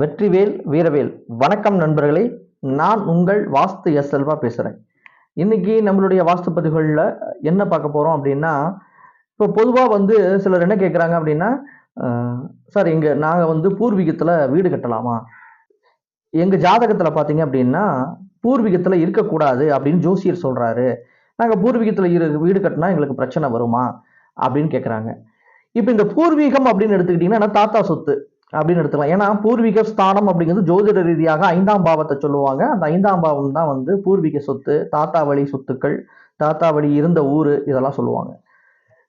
வெற்றிவேல் வீரவேல். வணக்கம் நண்பர்களே நான் உங்கள் வாஸ்து எஸ் செல்வா பேசுகிறேன் இன்றைக்கி நம்மளுடைய வாஸ்து பதிவுகளில் என்ன பார்க்க போகிறோம் அப்படின்னா இப்போ பொதுவாக வந்து சிலர் என்ன கேட்குறாங்க அப்படின்னா சார் இங்கே நாங்கள் வந்து பூர்வீகத்தில் வீடு கட்டலாமா? எங்கள் ஜாதகத்தில் பார்த்தீங்க அப்படின்னா பூர்வீகத்தில் இருக்கக்கூடாது அப்படின்னு ஜோசியர் சொல்கிறாரு நாங்கள் பூர்வீகத்தில் இரு வீடு கட்டினா எங்களுக்கு பிரச்சனை வருமா? அப்படின்னு கேட்குறாங்க இப்போ இந்த பூர்வீகம் அப்படின்னு எடுத்துக்கிட்டிங்கன்னா தாத்தா சொத்து. அப்படின்னு எடுத்துக்கலாம். ஏன்னா பூர்வீக ஸ்தானம் அப்படிங்கிறது ஜோதிட ரீதியாக ஐந்தாம் பாவத்தை சொல்லுவாங்க. அந்த ஐந்தாம் பாவம் தான் வந்து பூர்வீக சொத்து தாத்தா வழி சொத்துக்கள் தாத்தா வழி இருந்த ஊர் இதெல்லாம் சொல்லுவாங்க.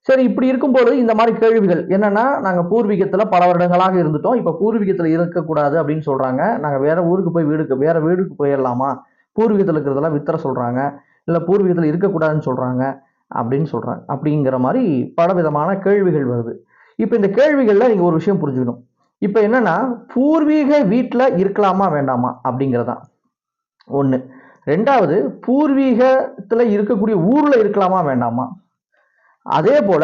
சரி இப்படி இருக்கும்போது இந்த மாதிரி கேள்விகள். என்னன்னா நாங்கள் பூர்வீகத்தில் பல வருடங்களாக இருந்துட்டோம். இப்போ பூர்வீகத்தில் இருக்கக்கூடாது அப்படின்னு சொல்கிறாங்க நாங்கள் வேற ஊருக்கு போய் வீடுக்கு வேற வீடுக்கு போயிடலாமா? பூர்வீகத்தில் இருக்கிறதெல்லாம் வித்தர சொல்கிறாங்க இல்லை பூர்வீகத்தில் இருக்கக்கூடாதுன்னு சொல்கிறாங்க அப்படின்னு சொல்கிறாங்க அப்படிங்கிற மாதிரி பல விதமான கேள்விகள் வருது. இப்போ இந்த கேள்விகளில் நீங்கள் ஒரு விஷயம் புரிஞ்சுக்கணும். இப்போ என்னன்னா பூர்வீக வீட்டில் இருக்கலாமா வேண்டாமா? அப்படிங்கிறதான். ஒன்று ரெண்டாவது பூர்வீகத்தில் இருக்கக்கூடிய ஊரில் இருக்கலாமா வேண்டாமா? அதே போல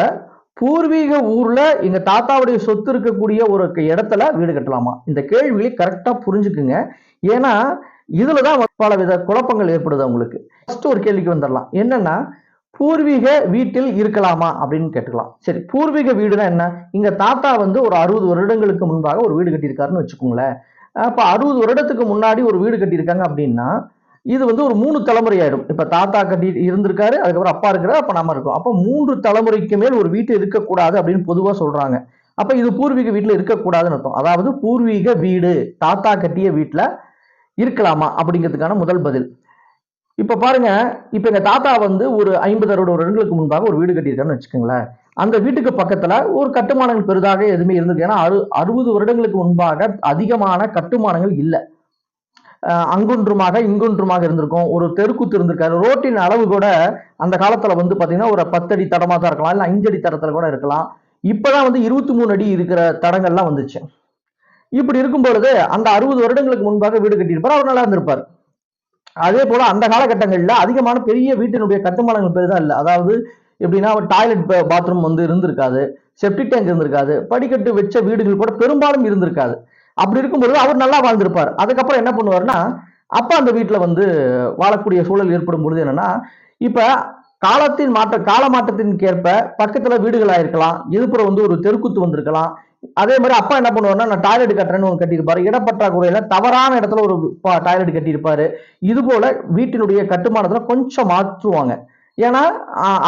பூர்வீக ஊர்ல எங்க தாத்தாவுடைய சொத்து இருக்கக்கூடிய ஒரு இடத்துல வீடு கட்டலாமா? இந்த கேள்விகளை கரெக்டா புரிஞ்சுக்குங்க. ஏன்னா இதில் தான் பல வித குழப்பங்கள் ஏற்படுது அவங்களுக்கு. ஃபர்ஸ்ட் ஒரு கேள்விக்கு வந்துடலாம் என்னன்னா பூர்வீக வீட்டில் இருக்கலாமா அப்படின்னு கேட்டுக்கலாம். சரி பூர்வீக வீடுனா என்ன? இங்க தாத்தா வந்து ஒரு அறுபது வருடங்களுக்கு முன்பாக ஒரு வீடு கட்டியிருக்காருன்னு வச்சுக்கோங்களேன். அப்போ அறுபது வருடத்துக்கு முன்னாடி ஒரு வீடு கட்டியிருக்காங்க அப்படின்னா இது வந்து ஒரு மூணு தலைமுறை ஆயிடும் இப்ப தாத்தா கட்டி இருந்திருக்காரு அதுக்கப்புறம் அப்பா இருக்கிறார் அப்ப நம்ம இருக்கோம் அப்போ மூன்று தலைமுறைக்கு மேல் ஒரு வீட்டு இருக்கக்கூடாது அப்படின்னு பொதுவாக சொல்றாங்க. அப்ப இது பூர்வீக வீட்டில் இருக்கக்கூடாதுன்னு அர்த்தம். அதாவது பூர்வீக வீடு தாத்தா கட்டிய வீட்டில் இருக்கலாமா அப்படிங்கிறதுக்கான முதல் பதில். இப்ப பாருங்க இப்ப எங்க தாத்தா வந்து ஒரு ஐம்பது அறுபது வருடங்களுக்கு முன்பாக ஒரு வீடு கட்டியிருக்காருன்னு வச்சுக்கோங்களேன். அந்த வீட்டுக்கு பக்கத்துல ஒரு கட்டுமானங்கள் பெரிதாக எதுவுமே இருந்தது ஏன்னா அறு அறுபது வருடங்களுக்கு முன்பாக அதிகமான கட்டுமானங்கள் இல்லை. அங்குன்றுமாக அங்கொன்றுமாக இங்கொன்றுமாக இருந்திருக்கும். ஒரு தெருக்கூத்து இருந்திருக்காரு. ரோட்டின் அளவு கூட அந்த காலத்துல வந்து பாத்தீங்கன்னா ஒரு பத்தடி தடமா தான் இருக்கலாம். இல்ல அஞ்சடி தடத்துல கூட இருக்கலாம். இப்பதான் வந்து இருபத்தி மூணு அடி இருக்கிற தடங்கள்லாம் வந்துச்சு. இப்படி இருக்கும் பொழுது அந்த அறுபது வருடங்களுக்கு முன்பாக வீடு கட்டியிருப்பார். அவர் நல்லா இருந்திருப்பார். அதே போல அந்த காலகட்டங்களில் அதிகமான பெரிய வீட்டினுடைய கட்டுமானங்கள் பெரிதா இல்லை. அதாவது எப்படின்னா டாய்லெட் பாத்ரூம் வந்து இருந்திருக்காது. செப்டிக் டேங்க் இருந்திருக்காது. படிக்கட்டு வச்ச வீடுகள் கூட பெரும்பாலும் இருந்திருக்காது. அப்படி இருக்கும்போது அவர் நல்லா வாழ்ந்திருப்பார். அதுக்கப்புறம் என்ன பண்ணுவாருன்னா அப்பா அந்த வீட்டில் வந்து வாழக்கூடிய சூழல் ஏற்படும் பொழுது என்னன்னா இப்போ காலத்தின் மாற்ற கால மாற்றத்திற்கு பக்கத்தில் வீடுகளாக இருக்கலாம் எதிர்ப்புற வந்து ஒரு தெருக்குத்து வந்திருக்கலாம். அதே மாதிரி அப்பா என்ன பண்ணுவாருன்னா நான் டாய்லெட் கட்டுறேன்னு ஒன்று கட்டியிருப்பாரு. இடப்பற்றாக்குறையில் தவறான இடத்துல ஒரு டாய்லெட் கட்டியிருப்பாரு. இது போல வீட்டினுடைய கட்டுமானத்தில் கொஞ்சம் மாற்றுவாங்க. ஏன்னா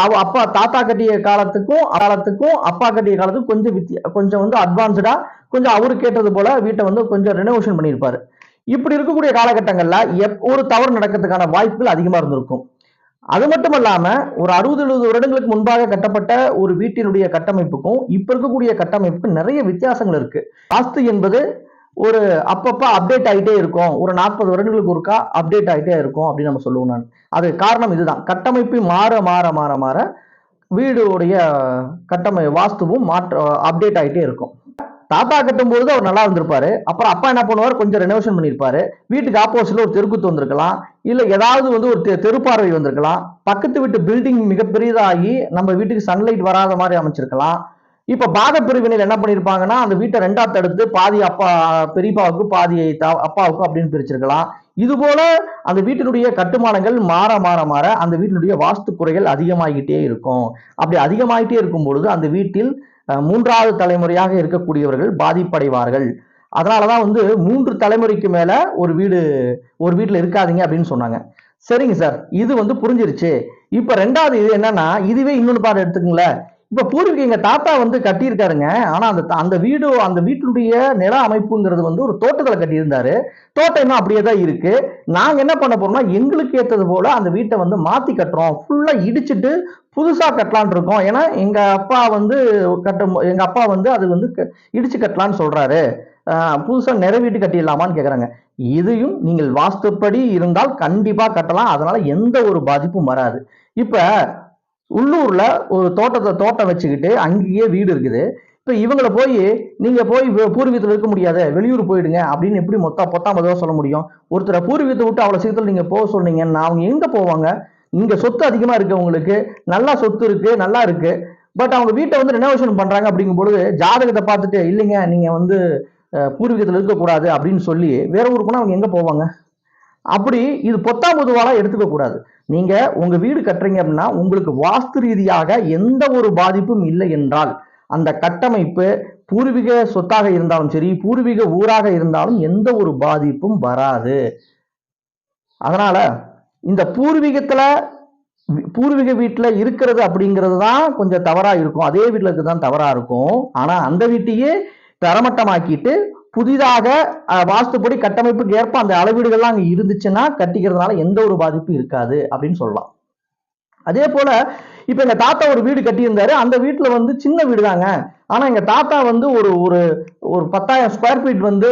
அவ அப்பா தாத்தா கட்டிய காலத்துக்கும் காலத்துக்கும் அப்பா கட்டிய காலத்துக்கும் கொஞ்சம் வித்தியா கொஞ்சம் வந்து அட்வான்ஸ்டா கொஞ்சம் அவரு கேட்டது போல வீட்டை வந்து கொஞ்சம் ரெனோவேஷன் பண்ணியிருப்பாரு. இப்படி இருக்கக்கூடிய காலகட்டங்களில் எப் ஒரு தவறு நடக்கிறதுக்கான வாய்ப்புகள் அதிகமாக இருந்திருக்கும். அது மட்டும் இல்லாம ஒரு அறுபது எழுபது வருடங்களுக்கு முன்பாக கட்டப்பட்ட ஒரு வீட்டினுடைய கட்டமைப்புக்கும் இப்ப இருக்கக்கூடிய கட்டமைப்புக்கும் நிறைய வித்தியாசங்கள் இருக்கு. வாஸ்து என்பது ஒரு அப்பப்போ அப்டேட் ஆகிட்டே இருக்கும். ஒரு நாற்பது வருடங்களுக்கு ஒருக்கா அப்டேட் ஆகிட்டே இருக்கும் அப்படின்னு நம்ம சொல்லுவோம் நான். அது காரணம் இதுதான். கட்டமைப்பு மாற மாற மாற மாற வீடுடைய கட்டமை வாஸ்துவும் மாற்ற அப்டேட் ஆகிட்டே இருக்கும். தாத்தா கட்டும்போது அவர் நல்லா இருந்திருப்பாரு. அப்புறம் அப்பா என்ன பண்ணுவார்? கொஞ்சம் ரெனோவேஷன் பண்ணியிருப்பாரு. வீட்டுக்கு ஆப்போசிட்ல ஒரு தெருக்குத்து வந்திருக்கலாம். இல்லை ஏதாவது வந்து ஒரு தெ- தெருப்பார்வை வந்திருக்கலாம். பக்கத்து வீட்டு பில்டிங் மிகப்பெரியதாகி நம்ம வீட்டுக்கு சன்லைட் வராத மாதிரி அமைச்சிருக்கலாம் இப்போ பாத பிரிவினையில் என்ன பண்ணியிருப்பாங்கன்னா அந்த வீட்டை ரெண்டா தடுத்து பாதி அப்பா பெரியப்பாவுக்கு பாதி தா- அப்பாவுக்கு அப்படின்னு பிரிச்சிருக்கலாம். இது போல அந்த வீட்டினுடைய கட்டுமானங்கள் மாற மாற மாற அந்த வீட்டினுடைய வாஸ்து குறைகள் அதிகமாகிட்டே இருக்கும். அப்படி அதிகமாகிட்டே இருக்கும் பொழுது அந்த வீட்டில் மூன்றாவது தலைமுறையாக இருக்கக்கூடியவர்கள் பாதிப்படைவார்கள். அதனால தான் வந்து மூன்று தலைமுறைக்கு மேல ஒரு வீடு ஒரு வீட்டில் இருக்காதீங்க அப்படின்னு சொன்னாங்க. சரிங்க சார் இது வந்து புரிஞ்சிருச்சு. இப்போ ரெண்டாவது இது என்னன்னா இதுவே இன்னொன்று பாடம் எடுத்துக்கங்களேன். இப்ப பூர்வீக எங்க தாத்தா வந்து கட்டியிருக்காருங்க. ஆனா அந்த அந்த வீடு அந்த வீட்டினுடைய நில அமைப்புங்கிறது வந்து ஒரு தோட்டத்துல கட்டியிருந்தாரு. தோட்டம் இன்னும் அப்படியே தான் இருக்கு. நாங்க என்ன பண்ண போறோம்னா எங்களுக்கு ஏத்தது போல அந்த வீட்டை வந்து மாத்தி கட்டுறோம். ஃபுல்லா இடிச்சிட்டு புதுசா கட்டலான் இருக்கோம். ஏன்னா எங்க அப்பா வந்து கட்டும் எங்க அப்பா வந்து அது வந்து க- இடிச்சு கட்டலாம்னு சொல்றாரு. புதுசாக புதுசா வீட்டு கட்டிடலாமான்னு கேக்குறாங்க. இதையும் நீங்கள் வாஸ்துப்படி இருந்தால் கண்டிப்பா கட்டலாம். அதனால எந்த ஒரு பாதிப்பும் வராது. இப்ப உள்ளூரில் ஒரு தோட்டத்தை தோட்டம் வச்சுக்கிட்டு அங்கேயே வீடு இருக்குது. இப்போ இவங்கள போய் நீங்கள் போய் பூர்வீகத்தில் இருக்க முடியாது வெளியூர் போயிடுங்க அப்படின்னு எப்படி மொத்தம் பொத்தாம் பதவாக சொல்ல முடியும்? ஒருத்தரை பூர்வீகத்தை விட்டு அவ்வளோ சீக்கிரத்தில் நீங்கள் போக சொன்னீங்கன்னா அவங்க எங்கே போவாங்க? இங்கே சொத்து அதிகமாக இருக்குது அவங்களுக்கு நல்லா சொத்து இருக்குது நல்லா இருக்குது பட் அவங்க வீட்டை வந்து ரெனோவேஷன் பண்ணுறாங்க அப்படிங்கும் பொழுது ஜாதகத்தை பார்த்துட்டு இல்லைங்க நீங்கள் வந்து பூர்வீகத்தில் இருக்கக்கூடாது அப்படின்னு சொல்லி வேற ஊருக்குன்னா அவங்க எங்கே போவாங்க? அப்படி இது பொத்தாம் பொதுவாலாம் எடுத்துக்க கூடாது. நீங்க உங்க வீடு கட்டுறீங்க அப்படின்னா உங்களுக்கு வாஸ்து ரீதியாக எந்த ஒரு பாதிப்பும் இல்லை என்றால் அந்த கட்டமைப்பு பூர்வீக சொத்தாக இருந்தாலும் சரி பூர்வீக ஊராக இருந்தாலும் எந்த ஒரு பாதிப்பும் வராது. அதனால இந்த பூர்வீகத்துல பூர்வீக வீட்டில் இருக்கிறது அப்படிங்கிறது தான் கொஞ்சம் தவறாக இருக்கும். அதே வீட்டில் இருக்கிறது தான் தவறாக இருக்கும். ஆனால் அந்த வீட்டையே தரமட்டமாக்கிட்டு புதிதாக வாஸ்துப்படி கட்டமைப்புக்கு ஏற்ப அந்த அளவீடுகள்லாம் அங்கே இருந்துச்சுன்னா கட்டிக்கிறதுனால எந்த ஒரு பாதிப்பும் இருக்காது அப்படின்னு சொல்லலாம். அதே போல இப்ப எங்க தாத்தா ஒரு வீடு கட்டியிருந்தாரு. அந்த வீட்டுல வந்து சின்ன வீடு தாங்க ஆனா எங்க தாத்தா வந்து ஒரு ஒரு ஒரு பத்தாயிரம் ஸ்கொயர் ஃபீட் வந்து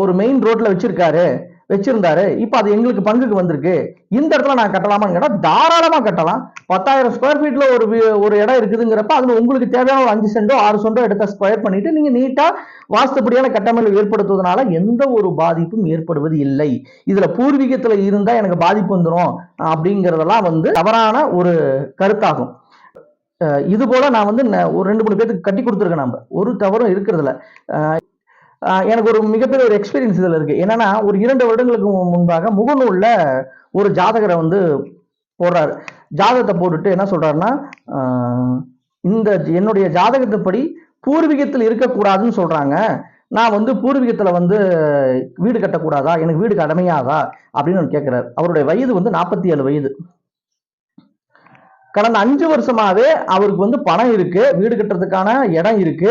ஒரு மெயின் ரோட்ல வச்சிருக்காரு. வச்சிருந்தாரு. இப்போ அது எங்களுக்கு பங்குக்கு வந்திருக்கு. இந்த இடத்துல நான் கட்டலாமான்னு கேட்டால் தாராளமாக கட்டலாம். பத்தாயிரம் ஸ்கொயர் ஃபீட்டில் ஒரு ஒரு இடம் இருக்குதுங்கிறப்ப அதில் உங்களுக்கு தேவையான ஒரு அஞ்சு சென்டோ ஆறு சென்டோ எடுத்த ஸ்கொயர் பண்ணிட்டு நீங்கள் நீட்டாக வாஸ்துப்படியான கட்டமைப்பு ஏற்படுத்துவதனால எந்த ஒரு பாதிப்பும் ஏற்படுவது இல்லை. இதில் பூர்வீகத்தில் இருந்தால் எனக்கு பாதிப்பு வந்துடும் அப்படிங்கிறதெல்லாம் வந்து தவறான ஒரு கருத்தாகும். இது போல நான் வந்து ந- ஒரு ரெண்டு மூணு பேருக்கு கட்டி கொடுத்துருக்கேன் நம்ம ஒரு தவறும் இருக்கிறதுல எனக்கு ஒரு மிகப்பெரிய ஒரு எக்ஸ்பீரியன்ஸ் இதில் இருக்குது என்னென்னா ஒரு இரண்டு வருடங்களுக்கு முன்பாக முகநூலில் ஒரு ஜாதகரை வந்து போடுறாரு. ஜாதகத்தை போட்டுட்டு என்ன சொல்கிறாருன்னா இந்த என்னுடைய ஜாதகத்தின்படி பூர்வீகத்தில் இருக்கக்கூடாதுன்னு சொல்கிறாங்க நான் வந்து பூர்வீகத்தில் வந்து வீடு கட்டக்கூடாதா? எனக்கு வீடு கடமையாதா அப்படின்னு அவர் கேட்குறாரு அவருடைய வயது வந்து நாற்பத்தி ஏழு வயது. கடந்த அஞ்சு வருஷமாவே அவருக்கு வந்து பணம் இருக்கு. வீடு கட்டுறதுக்கான இடம் இருக்கு.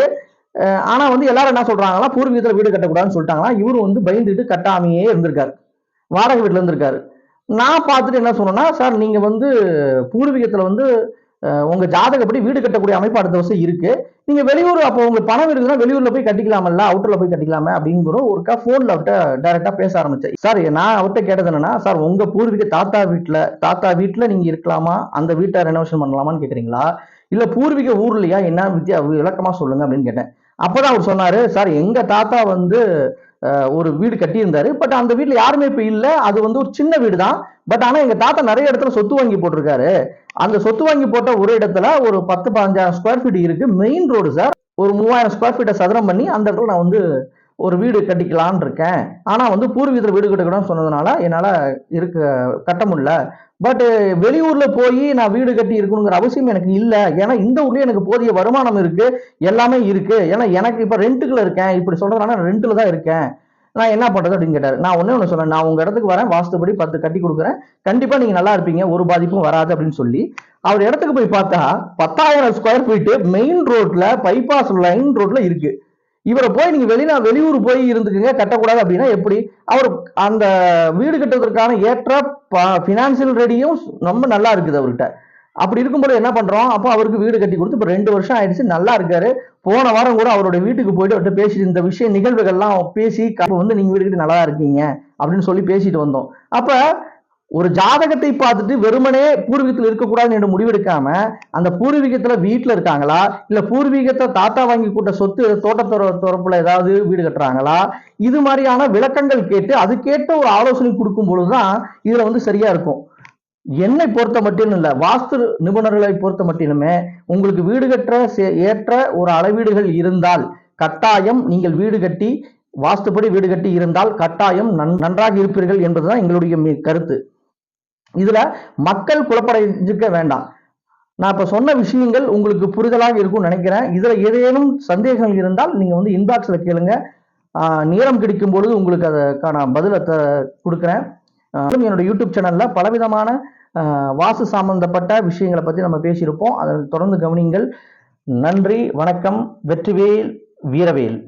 ஆனால் வந்து எல்லாரும் என்ன சொல்கிறாங்களா பூர்வீகத்தில் வீடு கட்டக்கூடாதுன்னு சொல்லிட்டாங்களா இவர் வந்து பயந்துட்டு கட்டாமையே இருந்திருக்காரு. வாடகை வீட்டில் இருந்திருக்காரு. நான் பார்த்துட்டு என்ன சொன்னேன்னா சார் நீங்கள் வந்து பூர்வீகத்தில் வந்து உங்கள் ஜாதகப்படி வீடு கட்டக்கூடிய அமைப்பு அடுத்த வருஷம் இருக்குது நீங்கள் வெளியூர் அப்போ உங்களுக்கு பணம் இருக்குதுன்னா வெளியூரில் போய் கட்டிக்கலாமல்ல? அவுட்டரில் போய் கட்டிக்கலாமே? அப்படிங்கிற ஒருக்கா ஃபோனில் அவர்கிட்ட டேரெக்டாக பேச ஆரம்பித்தேன் சார் நான் அவர்கிட்ட கேட்டது என்னன்னா சார் உங்கள் பூர்வீக தாத்தா வீட்டில் தாத்தா வீட்டில் நீங்கள் இருக்கலாமா? அந்த வீட்டை ரெனோவேஷன் பண்ணலாமான்னு கேட்குறீங்களா இல்லை பூர்வீக ஊர்லையா? என்ன வித்தியா விளக்கமாக சொல்லுங்க அப்படின்னு கேட்டேன். அப்பதான் அவர் சொன்னார் சார் எங்கள் தாத்தா வந்து ஒரு வீடு கட்டியிருந்தாரு. பட் அந்த வீட்டில் யாருமே இப்போ இல்லை. அது வந்து ஒரு சின்ன வீடு தான் பட் ஆனால் எங்கள் தாத்தா நிறைய இடத்துல சொத்து வாங்கி போட்டிருக்காரு. அந்த சொத்து வாங்கி போட்ட ஒரு இடத்துல ஒரு பத்து பதினஞ்சாயிரம் ஸ்கொயர் ஃபீட் இருக்குது மெயின் ரோடு சார் ஒரு மூவாயிரம் ஸ்கொயர் ஃபீட்டை சதுரம் பண்ணி அந்த இடத்துல நான் வந்து ஒரு வீடு கட்டிக்கலான் இருக்கேன். ஆனால் வந்து பூர்வீகத்தில் வீடு கட்டக்கூடாதுன்னு சொன்னதுனால என்னால் இருக்க கட்ட முடியல. பட்டு வெளியூரில் போய் நான் வீடு கட்டி இருக்கணுங்கிற அவசியம் எனக்கு இல்லை. ஏன்னா இந்த ஊர்லேயே எனக்கு போதிய வருமானம் இருக்குது எல்லாமே இருக்குது ஏன்னா எனக்கு இப்போ ரெண்டுக்குள்ள இருக்கேன். இப்படி சொல்கிறதுனால ரெண்ட்டில் தான் இருக்கேன். நான் என்ன பண்ணுறது அப்படின்னு கேட்டார். நான் ஒன்றே ஒன்று சொன்னேன் நான் உங்கள் இடத்துக்கு வரேன். வாஸ்துபடி பத்து கட்டி கொடுக்குறேன். கண்டிப்பாக நீங்கள் நல்லா இருப்பீங்க. ஒரு பாதிப்பும் வராது அப்படின்னு சொல்லி அவர் இடத்துக்கு போய் பார்த்தா பத்தாயிரம் ஸ்கொயர் ஃபீட்டு மெயின் ரோட்டில் பைபாஸ் லைன் ரோட்டில் இருக்குது இவரை போய் நீங்க வெளிநா வெளியூர் போய் இருந்துக்குங்க கட்டக்கூடாது அப்படின்னா எப்படி? அவர் அந்த வீடு கட்டுவதற்கான ஏற்ற பினான்சியல் ரெடியும் ரொம்ப நல்லா இருக்குது அவர்கிட்ட. அப்படி இருக்கும்போது என்ன பண்றோம்? அப்போ அவருக்கு வீடு கட்டி கொடுத்து இப்போ ரெண்டு வருஷம் ஆயிடுச்சு நல்லா இருக்காரு. போன வாரம் கூட அவருடைய வீட்டுக்கு போயிட்டு அவர்கிட்ட பேசிட்டு இந்த விஷய நிகழ்வுகள்லாம் பேசி அப்போ வந்து நீங்க வீடு கட்டி நல்லா இருக்கீங்க அப்படின்னு சொல்லி பேசிட்டு வந்தோம். அப்போ ஒரு ஜாதகத்தை பார்த்துட்டு வெறுமனே பூர்வீகத்தில் இருக்கக்கூடாதுன்னு என்று முடிவெடுக்காம அந்த பூர்வீகத்துல வீட்டில் இருக்காங்களா? இல்ல பூர்வீகத்தை தாத்தா வாங்கி கூட்ட சொத்து தோட்டத்தொர தொடர்புல ஏதாவது வீடு கட்டுறாங்களா? இது மாதிரியான விளக்கங்கள் கேட்டு அதுக்கேற்ற ஒரு ஆலோசனை கொடுக்கும் பொழுதுதான் இதுல வந்து சரியா இருக்கும். என்னை பொறுத்த மட்டும் இல்ல வாஸ்து நிபுணர்களை பொறுத்த மட்டிலுமே உங்களுக்கு வீடு கட்ட சே- ஏற்ற ஒரு அளவீடுகள் இருந்தால் கட்டாயம் நீங்கள் வீடு கட்டி வாஸ்துப்படி வீடு கட்டி இருந்தால் கட்டாயம் நன்- நன்றாக இருப்பீர்கள் என்பதுதான் எங்களுடைய கருத்து. இதுல மக்கள் குழப்படைஞ்சிக்க வேண்டாம். நான் இப்ப சொன்ன விஷயங்கள் உங்களுக்கு புரிதலாக இருக்கும்னு நினைக்கிறேன். இதுல ஏதேனும் சந்தேகம் இருந்தால் நீங்க வந்து இன்பாக்ஸ்ல கேளுங்க. நேரம் கிடைக்கும் பொழுது உங்களுக்கு அதற்கான பதிலை கொடுக்குறேன். என்னோட யூடியூப் சேனல்ல பலவிதமான வாசு சம்பந்தப்பட்ட விஷயங்களை பத்தி நம்ம பேசியிருப்போம். அதை தொடர்ந்து கவனிங்கள் நன்றி வணக்கம். வெற்றிவேல் வீரவேல்.